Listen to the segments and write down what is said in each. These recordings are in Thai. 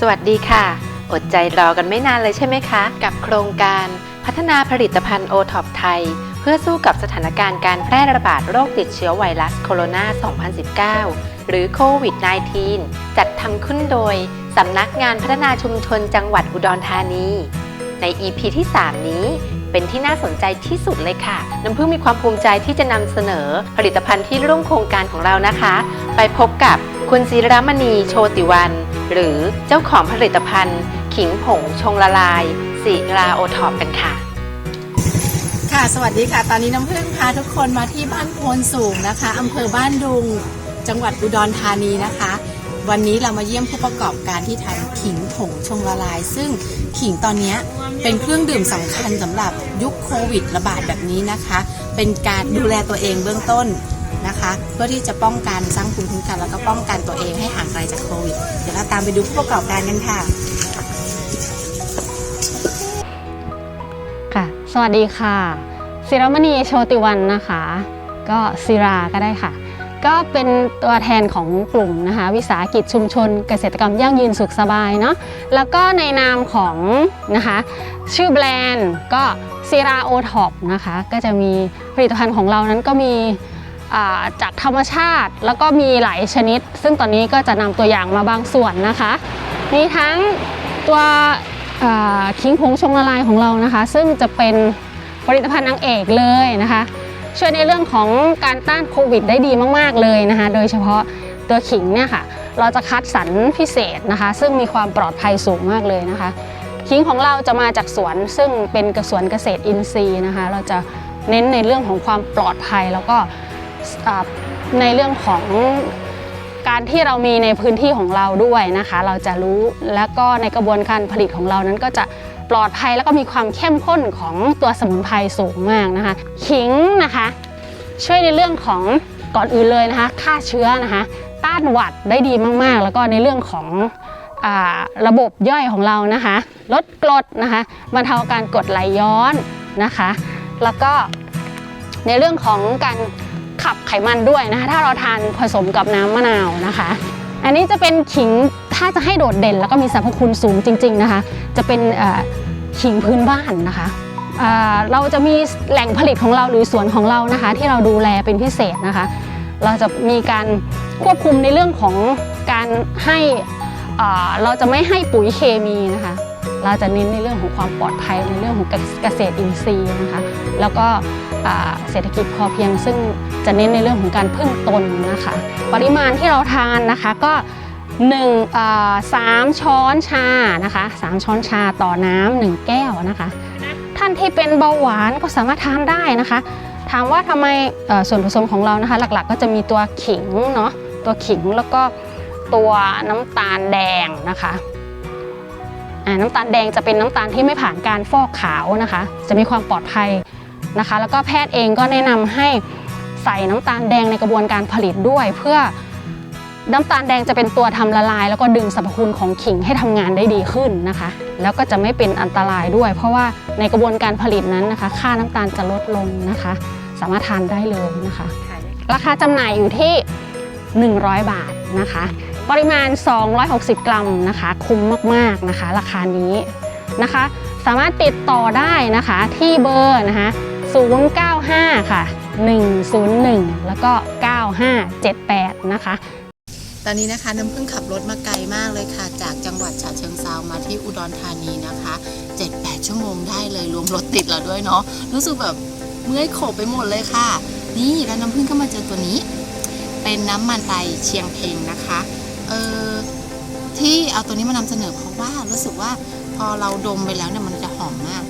สวัสดีค่ะ อดใจรอกันไม่นานเลยใช่ไหมคะ กับโครงการพัฒนาผลิตภัณฑ์โอท็อปไทย เพื่อสู้กับสถานการณ์การแพร่ระบาดโรคติดเชื้อไวรัสโคโรนา 2019 หรือโควิด -19 จัดทำขึ้นโดยสำนักงานพัฒนาชุมชนจังหวัดอุดรธานี ใน EP ที่ 3 นี้เป็นที่น่าสนใจที่สุดเลยค่ะ น้ำพึ่งมีความภูมิใจที่จะนำเสนอผลิตภัณฑ์ที่ร่วมโครงการของเรานะคะ ไปพบกับคุณศิรมณีโชติวัน หรือเจ้าของผลิตภัณฑ์ ขิงผงชงละลายศิราโอท็อปกันค่ะ ค่ะ สวัสดีค่ะ ตอนนี้น้ำพึ่งพาทุกคนมาที่บ้านโพนสูงนะคะอำเภอบ้านดุง จังหวัดอุดรธานีนะคะ วันนี้เรามาเยี่ยมผู้ประกอบการที่ทำขิงผงชงละลาย ซึ่งขิงตอนนี้เป็นเครื่องดื่มสำคัญสำหรับยุคโควิดระบาดแบบนี้นะคะ เป็นการดูแลตัวเองเบื้องต้น นะคะ เพื่อที่จะป้องกันสร้างภูมิคุ้มกันแล้วก็ป้องกันตัวเองให้ห่างไกลจากโควิด เดี๋ยวเราตามไปดูผู้ประกอบการกันค่ะ ค่ะ สวัสดีค่ะศิรมณีโชติวันนะคะ ก็ศิราก็ได้ค่ะ ก็เป็นตัวแทนของกลุ่มนะคะ วิสาหกิจชุมชนเกษตรกรรมยั่งยืนสุขสบายเนาะแล้วก็ในนามของนะคะ ชื่อแบรนด์ก็ซีราโอท็อปนะคะ ก็จะมีผลิตภัณฑ์ของเรานั้นก็มี จากธรรมชาติ แล้วก็มีหลายชนิด ซึ่งตอนนี้ก็จะนำตัวอย่างมาบางส่วนนะคะ มีทั้งตัวคิงผงชงละลายของเรานะคะ ซึ่งจะเป็นผลิตภัณฑ์นางเอกเลยนะคะ ช่วยในเรื่องของการต้านโควิดได้ดีมาก ๆ เลยนะคะ โดยเฉพาะตัวขิงเนี่ยค่ะ เราจะคัดสรรพิเศษนะคะ ซึ่งมีความปลอดภัยสูงมากเลยนะคะ ขิงของเราจะมาจากสวน ซึ่งเป็นกระสวนเกษตรอินทรีย์นะคะ เราจะเน้นในเรื่องของความปลอดภัยแล้วก็ ในเรื่องของการที่เรามีในพื้นที่ของเราด้วยนะคะ เราจะรู้แล้วก็ในกระบวนการผลิตของเรานั้นก็จะปลอดภัยแล้วก็มีความเข้มข้นของตัวสมุนไพรสูงมากนะคะขิงนะคะ ช่วยในเรื่องของก่อนอื่นเลยนะคะฆ่าเชื้อนะคะ ต้านหวัดได้ดีมากๆ แล้วก็ในเรื่องของอาระบบย่อยของเรานะคะ ลดกรดนะคะบรรเทาการกรดไหลย้อนนะคะ แล้วก็ในเรื่องของการ ขับไขมันด้วยนะคะถ้าเราทานผสมกับน้ำมะนาวนะคะ อันนี้จะเป็นขิงถ้าจะให้โดดเด่น แล้วก็มีสรรพคุณสูงจริง ๆนะคะ จะเป็นขิงพื้นบ้านนะคะเราจะมีแหล่งผลิตของเราหรือสวนของเรานะคะ ที่เราดูแลเป็นพิเศษนะคะ เราจะมีการควบคุมในเรื่องของการให้เราจะไม่ให้ปุ๋ยเคมีนะคะ เราจะเน้นในเรื่องของความปลอดภัยในเรื่องของเกษตรอินทรีย์นะคะ แล้วก็ เศรษฐกิจพอเพียง ซึ่งจะเน้นในเรื่องของการพึ่งตนนะคะ ปริมาณที่เราทานนะคะก็หนึ่งสามช้อนชานะคะสามช้อนชาต่อน้ำหนึ่งแก้วนะคะ ท่านที่เป็นเบาหวานก็สามารถทานได้นะคะ ถามว่าทำไมส่วนผสมของเรานะคะหลักๆ ก็จะมีตัวขิงเนาะตัวขิงแล้วก็ตัวน้ำตาลแดงนะคะน้ำตาลแดงจะเป็นน้ำตาลที่ไม่ผ่านการฟอกขาวนะคะ จะมีความปลอดภัย นะคะ แล้วก็แพทย์เองก็แนะนำให้ใส่น้ำตาลแดงในกระบวนการผลิตด้วย เพื่อน้ำตาลแดงจะเป็นตัวทำละลาย แล้วก็ดึงสรรพคุณของขิงให้ทำงานได้ดีขึ้นนะคะ แล้วก็จะไม่เป็นอันตรายด้วย เพราะว่าในกระบวนการผลิตนั้นนะคะ ค่าน้ำตาลจะลดลงนะคะ สามารถทานได้เลยนะคะ ราคาจำหน่ายอยู่ที่ 100 บาทนะคะ ปริมาณ 260 กรัมนะคะ คุ้มมากๆนะคะ ราคานี้นะคะ สามารถติดต่อได้นะคะที่เบอร์นะคะ 095 ค่ะ 101 แล้วก็ 9578 นะคะ ตอนนี้นะคะน้ำพึ่งขับรถมาไกลมากเลยค่ะ จากจังหวัดฉะเชิงเซามาที่อุดรธานีนะคะ 7-8 ชั่วโมงได้เลยรวมรถติดแล้วด้วยเนาะรู้สึกแบบเมื่อยโขบไปหมดเลยค่ะ นี่แล้วน้ำพึ่งก็มาเจอตัวนี้ เป็นน้ำมันไตเชียงเพงนะคะเออที่เอาตัวนี้มานำเสนอเพราะว่ารู้สึกว่าพอเราดมไปแล้วเนี่ยมันจะหอมมาก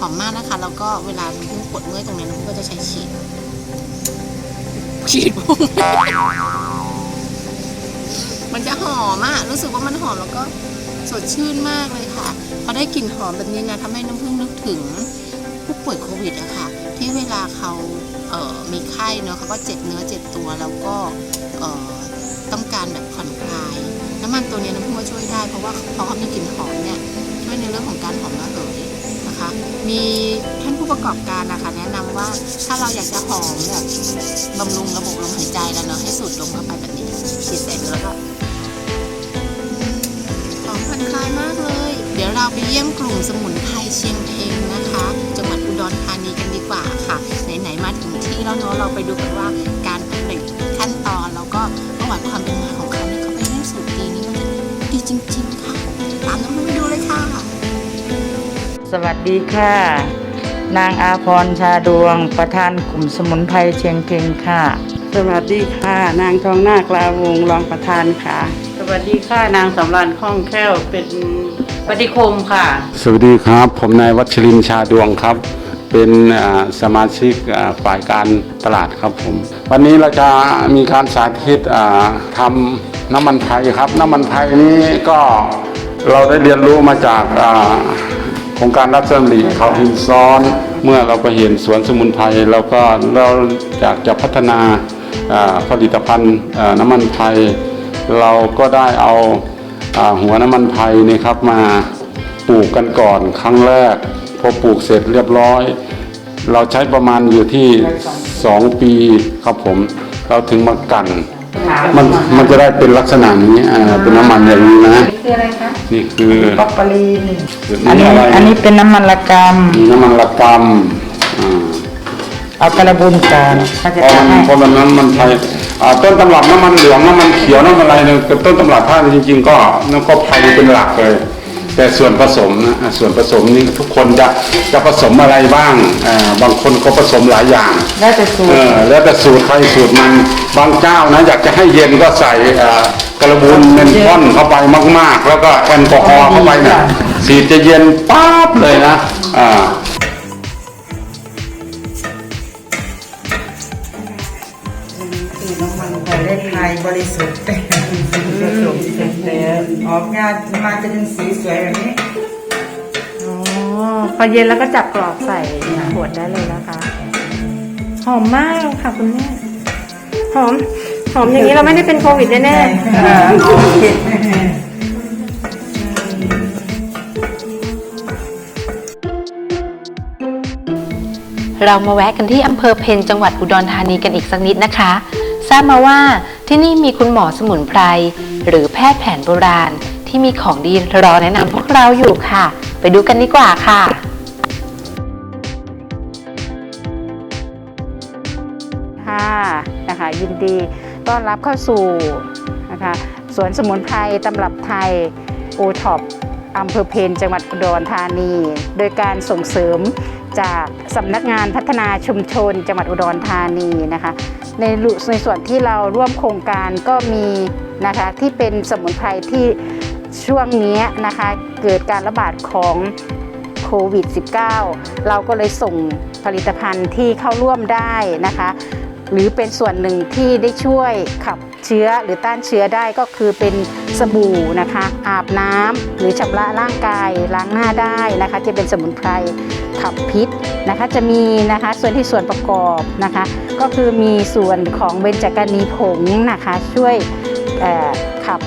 หอมมากนะคะ แล้วก็เวลาน้ำพึ่งปวดเมื่อยตรงนี้น้ำพึ่งก็จะใช้ฉีด ฉีดพุ่งมันจะหอมอะรู้สึกว่ามันหอมแล้วก็สดชื่นมากเลยค่ะ พอได้กลิ่นหอมแบบนี้นะทำให้น้ำผึ้งนึกถึงผู้ป่วยโควิดอะค่ะ ที่เวลาเขาเอ่อมีไข้เนาะเขาก็เจ็บเนื้อเจ็บตัวแล้วก็เอ่อต้องการแบบผ่อนคลายน้ำมันตัวนี้น้ำผึ้งว่าช่วยได้เพราะว่าพอเขามีกลิ่นหอมเนี่ยช่วยในเรื่องของการหอมระเหยนะคะ มีท่านผู้ประกอบการนะคะแนะนำว่าถ้าเราอยากจะหอมแบบบำรุงระบบลมหายใจแล้วเนาะให้สูดลมเข้าไปแบบนี้ฉีดใส่เนื้อแล้วก็หอมพอเราไปเยี่ยมกลุ่มสมุนไพรเชียงเทงนะคะ จังหวัดอุดรธานีกันดีกว่าค่ะ ไหนๆมาถึงที่แล้วเนาะเราไปดูกันว่า สวัสดีค่ะ นางอาพรชาดวง ประธานกลุ่มสมุนไพรเชียงเกงค่ะ สวัสดีค่ะ นางทองนาคลาวงศ์รองประธานค่ะ สวัสดีค่ะนางสำรานคล่องแคล่วเป็นปฏิคมค่ะ สวัสดีครับ ผมนายวัชรินทร์ชาดวงครับ เป็นอ่าสมาชิกอ่าฝ่ายการตลาดครับผม วันนี้เราจะมีการสาธิตอ่าทำน้ำมันไทยครับ น้ำมันไทยนี้ก็เราได้เรียนรู้มาจากอ่า โครงการรับสมรีเขาหินซ้อน เมื่อเราไปเห็นสวนสมุนไพรเราก็เราอยากจะพัฒนาผลิตภัณฑ์น้ำมันไทย เราก็ได้เอาอหัวน้ำมันไผ่นี่ครับมาปลูกกันก่อนครั้งแรก พอปลูกเสร็จเรียบร้อย เราใช้ประมาณอยู่ที่ 2 ปีครับผม เราถึงมากัน มันมันจะได้เป็นลักษณะนี้อ่าเป็นน้ำมันอย่างนี้นะ คืออะไรคะนี่คือป๊อปปารีนคืออันนี้อะไรอันนี้เป็นน้ำมันละกมีน้ำมันละกำอ่าำเอากระบุนก่อนเขาจะเพราะทำมันให้เพราะมันน้ำมันไทยอ่าต้นตำรับน้ำมันเหลืองน้ำมันเขียวน้ำมันอะไรเนี่ยต้นตำรับผ้าจริง ๆ ก็น้ำก็ไทยเป็นหลักเลย แต่ส่วนผสมนะอ่าส่วนผสมนี่ทุกคนจะจะผสมอะไรบ้างอ่าบางคนก็ผสมหลายอย่าง แล้วแต่สูเอตรอแล้วแต่สูตรใครสูตรมันบางเจ้านะอยากจะให้เย็นก็ใส่อ่ากระบุนเมนทอนเข้าไปมาก ๆ แล้วก็แอลกอฮอล์เข้าไปเนี่ยสีจะเย็นป๊าบเลยนะอ่าคือน้ำมันประเทศไทยบริสุทธิ์ผสมเสร็จแล้วออกงานมาจะเป็นสีส อเย็นแล้วก็จับกรอบใส่ขวดได้เลยนะคะ หอมมากค่ะคุณแม่หอมหอมอย่างนี้เราไม่ได้เป็นโควิดแน่ๆเรามาแวะกันที่อำเภอเพนจังหวัดอุดรธานีกันอีกสักนิดนะคะ ทราบมาว่าที่นี่มีคุณหมอสมุนไพรหรือแพทย์แผนโบราณ ที่มีของดีรอแนะนำพวกเราอยู่ค่ะ ไปดูกันดีกว่าค่ะค่ะ ดีต้อนรับเข้าสู่นะคะสวนสมุนไพรตำรับไทยโอท็อปอำเภอเพนจังหวัดอุดรธานี โดยการส่งเสริมจากสำนักงานพัฒนาชุมชนจังหวัดอุดรธานีนะคะในลุในส่วนที่เราร่วมโครงการก็มีนะคะที่เป็นสมุนไพรที่ช่วงนี้นะคะเกิดการระบาดของโควิด -19 เราก็เลยส่งผลิตภัณฑ์ที่เข้าร่วมได้นะคะ หรือเป็นส่วนหนึ่งที่ได้ช่วยขับเชื้อหรือต้านเชื้อได้ก็คือเป็นสบู่นะคะ อาบน้ำหรือชำระร่างกายล้างหน้าได้นะคะ จะเป็นสมุนไพรขับพิษนะคะ จะมีนะคะส่วนที่ส่วนประกอบนะคะ ก็คือมีส่วนของเบญจกนีผงนะคะ ช่วยขับ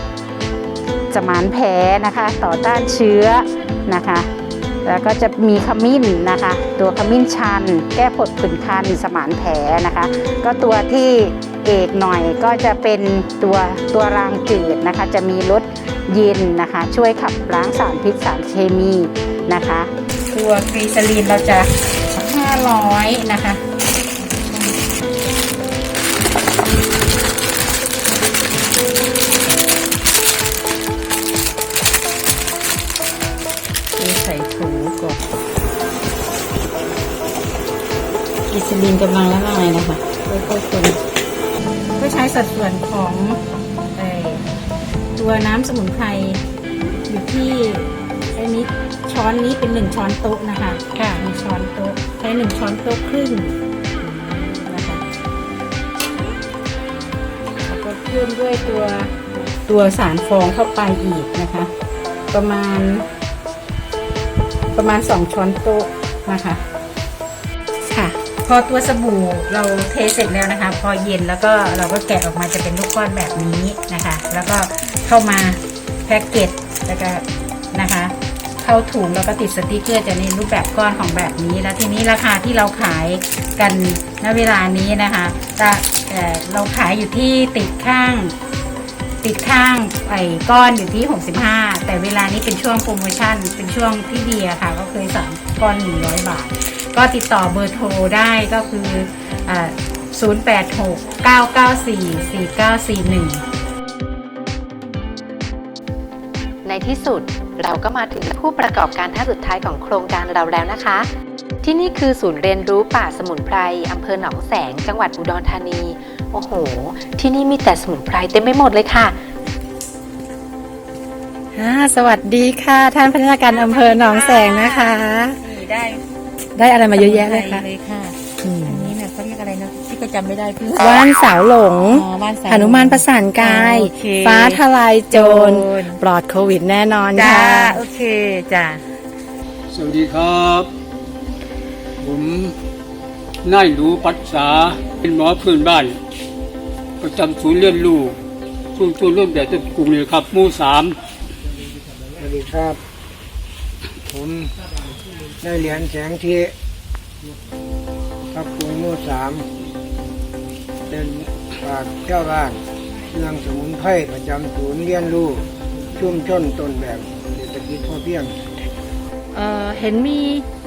สมานแผลนะคะ ต่อต้านเชื้อนะคะ แล้วก็จะมีขมิ้นนะคะ ตัวขมิ้นชัน แก้ผดผื่นคันสมานแผลนะคะ ก็ตัวที่เอกหน่อยก็จะเป็นตัวตัวรางจืดนะคะ จะมีรสเย็นนะคะ ช่วยขับล้างสารพิษสารเคมีนะคะ ตัวกรีซาลีนเราจะ 500 นะคะ อิสลินกำลังละลายนะคะค่อยๆคนก็ใช้สัดส่วนของเอ่อตัวน้ำสมุนไพรอยู่ที่ไอ้นี้ช้อนนี้เป็นหนึ่งช้อนโต๊ะนะคะค่ะหนึ่งช้อนโต๊ะใช้หนึ่งช้อนโต๊ะครึ่งนะคะแล้วก็เพิ่มด้วยตัวตัวสารฟองเข้าไปอีกนะคะ ประมาณ ประมาณ2ช้อนโต๊ะนะคะค่ะ พอตัวสบู่เราเทเสร็จแล้วนะคะ พอเย็นแล้วก็เราก็แกะออกมาจะเป็นลูกก้อนแบบนี้นะคะ แล้วก็เข้ามาแพ็กเกจแล้วก็นะคะ เข้าถุงแล้วก็ติดสติกเกอร์จะในรูปแบบก้อนของแบบนี้ แล้วทีนี้ราคาที่เราขายกันณเวลานี้นะคะจะเเราขายอยู่ที่ติดข้างติดข้างไอ้ก้อนอยู่ที่ 65 แต่เวลานี้เป็นช่วงโปรโมชั่น เป็นช่วงที่ดีอะค่ะ ก็เคยสามก้อน 100 บาท ก็ติดต่อเบอร์โทรได้ก็คืออ่า086 994 4941 ในที่สุดเราก็มาถึงผู้ประกอบการท่านสุดท้ายของโครงการเราแล้วนะคะ ที่นี่คือศูนย์เรียนรู้ป่าสมุนไพรอำเภอหนองแสง จังหวัดอุดรธานี โอ้โห ที่นี่มีแต่สมุนไพรเต็มไปหมดเลยค่ะสวัสดีค่ะ ท่านพนักงานอำเภอหนองแสงนะคะได้ ได้อะไรมาเยอะแยะเลยค่ะเลยค่ะ อันนี้เนี่ยเขาเรียกอะไรนะที่ก็จำไม่ได้พี่ว่านสาวหลงอ๋อบ้านสาวหนุมานประสานกายโอเคฟ้าทลายโจรโจร ปลอดโควิดแน่นอนจ้าค่ะ โอเคจ้าสวัสดีครับ ผมนายหนูปัสสาเป็นหมอพื้นบ้าน ประจำศูนย์เรียนรู้ชุมชนร่วมแบบตะกรุงนี่ครับหมู่สามสวัสดีครับ ผม ได้เหรียญแสงเทีครับกรุงหมู่สาม เป็นปราชญ์เจ้าบ้านเรื่องสมุนไพรประจำศูนย์เรียนรู้ชุมชนต้นแบบเศรษฐกิจพอเพียงเอ่อเห็นมี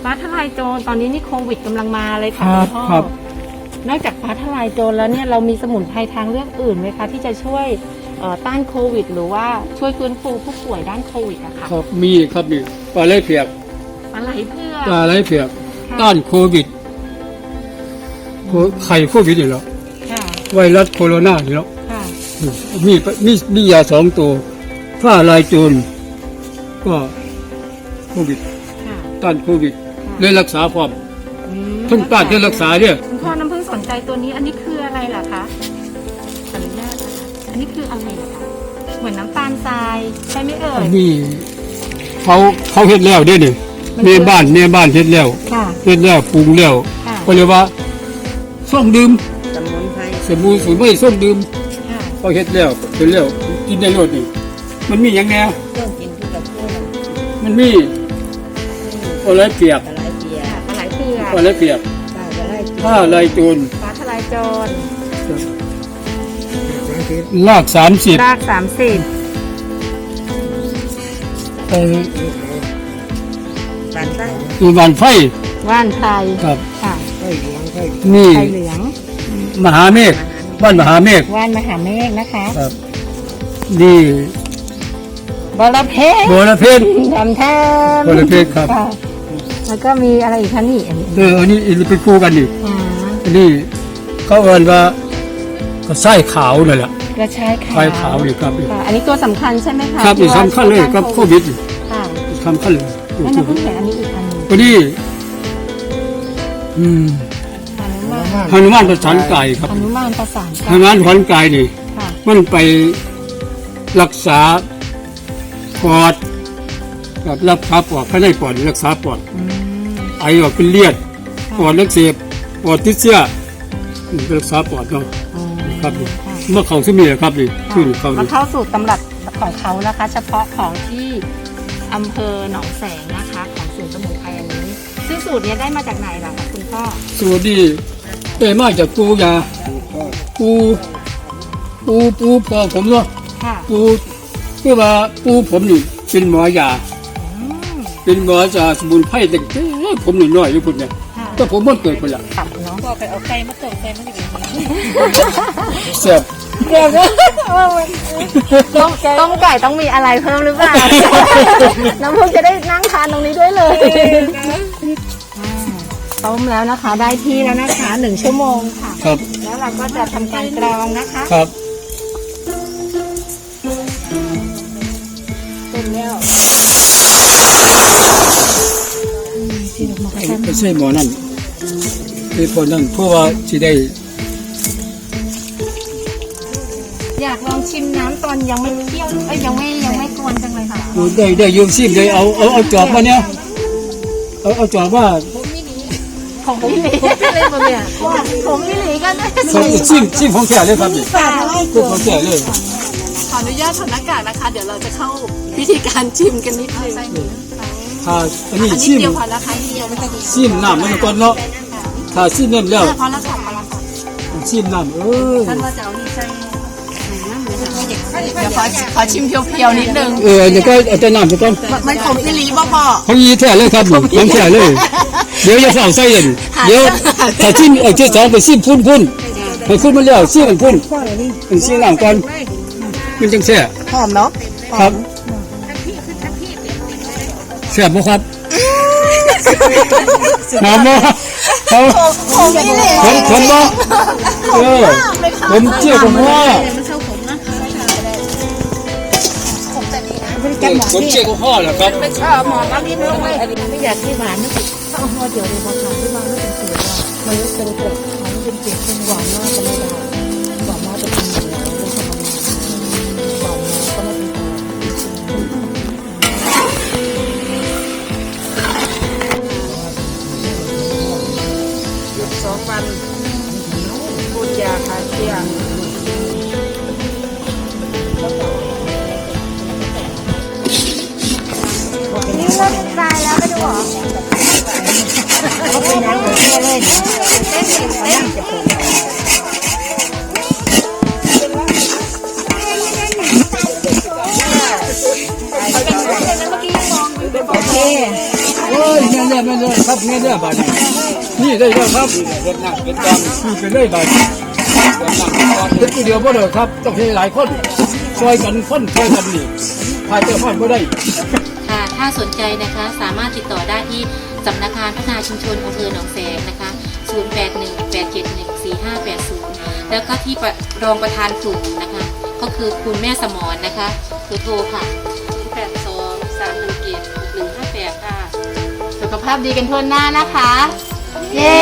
ฟ้าทลายโจรตอนนี้นี่โควิดกำลังมาเลยค่ะครับณพ่อครับ นอกจากฟ้าทลายโจรแล้วเนี่ยเรามีสมุนไพรทางเลือกอื่นไหมคะ ที่จะช่วยเอ่อต้านโควิด หรือว่าช่วยฟื้นฟูผู้ป่วยด้านโควิดอะค่ะ ครับมีครับนี่ปลาไหลเผือกป ลาไหลเพื่อกปลาไหลเผือกต้านโควิดโคไข้โควิดนี่แหล้วค่ะไวรัสโคโรนานี่แหล้วค่ะมีมีมียาสองตัวฝ้าลายโจรก็โควิดค่ะต้านโควิดเลยรักษาความอืมทั้งต้านทั้งรักษาเนี่ยคุณพ่อน้ำพึ่งสนใจตัวนี้ อันนี้คืออะไรล่ะคะขออนุญาตนะคะอันนี้คืออะไรล่ะคะเหมือนน้ำตาลทรายใช่ไหมเอ่ยนี่เขาเขาเฮ็ดแล้วเด้นี่ มันเมีคือยบ้านเมียบ้านเฮ็ดแล้วค่ะ เฮ็ดแล้วปรุงแล้วค่ะ ก็เลยว่าส้มดื่มสมุนไพรสบู่สูไม่ส้มดื่มค่ะเขาเฮ็ดแล้วเฮ็ดแล้วกินได้รสนี่มันมีหยังแน่เครื่องกินที่กับเพื่อนมันมีอะไรเปียกอะไรเกียค่ะปลาไหลเผือกอะไรเปียกป้าจะไล่กินผ้าลายโจรฟ้าทลายโจรแสงเทีลากสามสิบรากสามสิบไปปานไส้ดูบานไฟว่านไพรครับค่ะไฟเหลืองไฟนี่ไพรเหลืองมหาเมฆบ้านมหาเมฆว่านมหาเมฆนะคะครับนี่บรเพชรบัวละเพชรดำแทมบัวละเพชรครับค่ะแล้วก็มีอะไรอีกคะนี่อันนี้เอออันนี้อันนี้เป็นคู่กันนี่อ่าอันนี้เขาเอินว่าก็ไส้ขาวนั่นแหละกระชายขาวไส้ขาวนี่ครับนี่ค่ะอันนี้ตัวสำคัญใช่ไหมคะครับนี่ที่ว่าสำคัญเลยครับโควิดนี่ค่ะสำคัญเลยแล้วน้ำพึ่งเห็นอันนี้อีกอัน หนึงวันนี้อืมหนุมานฮนุมานประสานกายครับหนุมานประสานฮกันนุมานประสานกายนี่ค่ะมันไปรักษาปอดกับรักษาปอดภายในปอดรักษาปอดอืมไอออกเป็นเลือดปอดนักเสพปอดติดเชื้อนี่รักษาปอดเนาะอ๋อครับนี่ค่ะเมื่อเขาที่มีนะครับนี่ขึ้นเขามานี่เข้าสู่ตำรับของเขานะคะ เฉพาะของที่อำเภอหนองแสงนะคะของ ซึ่งสูตรเนี้ยได้มาจากไหนล่ะคะคุณพ่อสวัสดีได้มาจากปูยาปูปูปูพอผมเนาะค่ะ ปูคือว่าปูผมนี่เป็นหมอยาอืมเป็นหมอยาสมุนไพรแต่ผมนี่น้อยอยู่พุ่นเนี่ย ค่ะก็ผมมันเกิดพุ่นละตับเนาะพ่อไปเอาไก่มาต้มไก่มาอยู่ในนี้แซ่บต้มต้มไก่ต้องมีอะไรเพิ่มหรือเปล่า น้ำพุจะได้นั่งทานตรงนี้ด้วยเลยอ่าต้มแล้วนะคะ ได้ที่แล้วนะคะหนึ่งชั่วโมงค่ะ ครับ แล้วเราก็จะทำการกรองนะคะครับเสร็จแล้วไม่ใช่หมอนั่น ไอ้พอนั่นเพราะว่าสิได้ อยากลองชิมน้ำตอนยังไม่เคี่ยวเอ้ยยังไม่ยังไม่กวนจังเลยค่ะได้ได้ยืมซิมได้เอาเอาเอาจอบมาเนี่ยเอาเอาจอบว่าของพี่หลีเล่นมาเนี่ยผมพี่หลีก็ได้ครับซิมซิมของแท้เลยครับนี่ค่ะซิมของแท้เลยขออนุญาตถอดหน้ากากนะคะ เดี๋ยวเราจะเข้าวิธีการชิมกันนิดนึงถ้าอันนี้อันนี้ซิมเดียวพอนะคะนี่ยังไม่ต้องซิมน้ำมันก่อนเนาะ ถ้าซิมน้ำแล้วพอแล้วค่ะพอแล้วค่ะซิมน้ำเออท่านว่าจะเอานี่ใส่น้ำหรือจะเอาเด็กใส่เดี๋ยวขอขอชิมเพียวๆนิดนึง เออเดี๋ยวก็เอาแต่น้ำไปก่อนมันขมอีหลีบ่พ่อเขายีแท้เลยครับผมน้ำแท้เลย เดี๋ยวจะเฝ้าใส่เย็นเดี๋ยวถ้าชิมเอาเจ้าสองไปชิมพุ่นพุ่นให้พุ่นมันแล้วชิมมันพุ่นมันชิมน้ำก่อนมันจังแซ่หอมเนาะครับแซ่บบ่ครับหอมบ่ห อมหอมอีหลีผมผมบ่เออผมเชี่ยวผมว่าผมเชี่ยวกับพ่อเหรอครับหมอมาพี่น้องเลยไม่อยากที่หวานนะถ้าเอาห่อเดียวเลยพอทานที่บ้านแล้วเป็นเสือมันรู้เป็นเกล็ดมันเป็นเกล็ดเป็นหวานมากก็ไม่าคลายเครียดโอ้ยแม่เนี่ยแม่เนี่ยครับแม่ยเนี่ยบาดนี่ได้แล้วครับรถหนักเป็นตอนคือเป็นเลยบาด นี้รถหนักเป็นตอนเดียวบ่เลยครับต้องให้หลายคนช่วยกันคนช่วยกันนี่พายเจ้าพานบ่ได้ค่ะถ้าสนใจนะคะสามารถติดต่อได้ที่สำนักงานพัฒนาชุมชนอำเภอหนองแสงนะคะ 0818714580 แล้วก็ที่รองประธานกลุ่มนะคะ ก็คือคุณแม่สมรนะคะคือโทรค่ะ 82317158 ค่ะ สุขภาพดีกันทั่วหน้านะคะ เย้